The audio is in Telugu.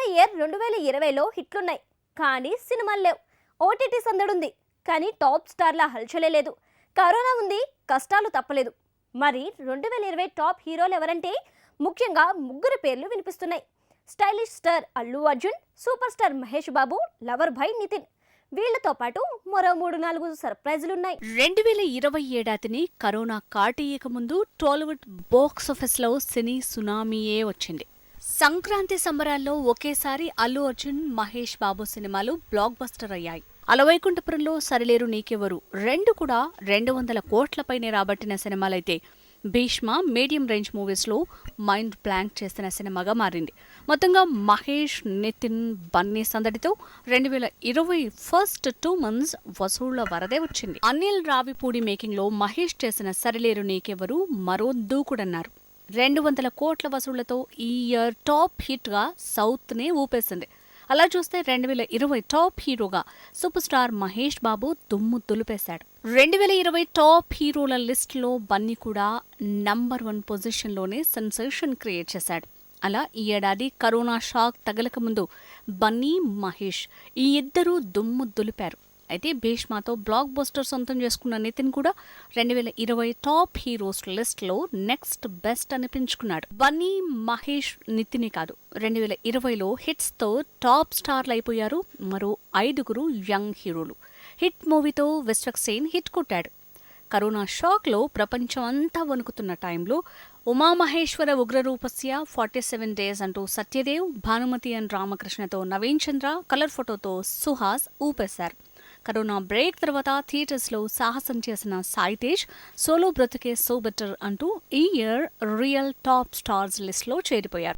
కరోనా ఇయర్ రెండు వేల ఇరవైలో హిట్లున్నాయి. కానీ సినిమాలు లేవు. ఓటీటీ సందడుంది. కానీ టాప్ స్టార్ల హల్చలే లేదు. కరోనా ఉంది కష్టాలు తప్పలేదు. మరి రెండు వేల ఇరవై టాప్ హీరోలు ఎవరంటే? ముఖ్యంగా ముగ్గురు పేర్లు వినిపిస్తున్నాయి. Stylish star Allu Arjun super star Mahesh Babu lover boy Nithin. వీళ్ళతో పాటు మరో మూడు నాలుగు సర్ప్రైజులున్నాయి. రెండు వేల ఇరవై ఏడాదిని కరోనా కాటేయక ముందు టాలీవుడ్ బాక్స్ ఆఫీస్లో సినీ సునామీయే వచ్చింది. సంక్రాంతి సంబరాల్లో ఒకేసారి అల్లు అర్జున్ మహేష్ బాబు సినిమాలు బ్లాక్ బస్టర్ అయ్యాయి. అలవైకుంఠపురంలో సరిలేరు నీకెవరు రెండు కూడా రెండు వందల కోట్లపైనే రాబట్టిన సినిమాలైతే భీష్మ మీడియం రేంజ్ మూవీస్లో మైండ్ బ్లాంక్ చేసిన సినిమాగా మారింది. మొత్తంగా మహేష్ నితిన్ బన్నీ సందడితో రెండు వేల ఇరవై ఫస్ట్ టూ మంత్స్ వసూళ్ళ వరదే వచ్చింది. అనిల్ రావిపూడి మేకింగ్లో మహేష్ చేసిన సరిలేరు నీకెవరు మరో దూకుడన్నారు. రెండు వందల కోట్ల వసూళ్ళతో ఈ ఇయర్ టాప్ హిట్గా సౌత్నే ఊపేసింది. అలా చూస్తే రెండు వేల ఇరవై టాప్ హీరోగా సూపర్ స్టార్ మహేష్ బాబు దుమ్ము దులిపేశాడు. రెండు వేల ఇరవై టాప్ హీరోల లిస్టులో బన్నీ కూడా నంబర్ వన్ పొజిషన్లోనే సెన్సేషన్ క్రియేట్ చేశాడు. అలా ఈ ఏడాది కరోనా షాక్ తగలకముందు బన్నీ మహేష్ ఈ ఇద్దరూ దుమ్ము దులిపారు. అయితే భీష్మాతో బ్లాక్ బస్టర్ సొంతం చేసుకున్న నితిన్ కూడా రెండు వేల ఇరవై టాప్ హీరోస్ లిస్ట్లో నెక్స్ట్ బెస్ట్ అనిపించుకున్నాడు. బన్నీ మహేష్ నితినే కాదు. రెండు వేల ఇరవైలో హిట్స్తో టాప్ స్టార్లు అయిపోయారు మరో ఐదుగురు యంగ్ హీరోలు హిట్ మూవీతో విశ్వక్సేన్ హిట్ కొట్టాడు. కరోనా షాక్లో ప్రపంచం అంతా వణుకుతున్న టైంలో Umamaheswara Ugraroopasya forty seven days అంటూ సత్యదేవ్ భానుమతి అండ్ రామకృష్ణతో నవీన్ చంద్ర కలర్ ఫోటోతో సుహాస్ ఊపేశారు. కరోనా బ్రేక్ తర్వాత థియేటర్స్లో సాహసం చేసిన సాయితేజ్ సోలో బ్రతికే సో బెటర్ అంటూ ఈ ఇయర్ రియల్ టాప్ స్టార్స్ లిస్ట్లో చేరిపోయారు.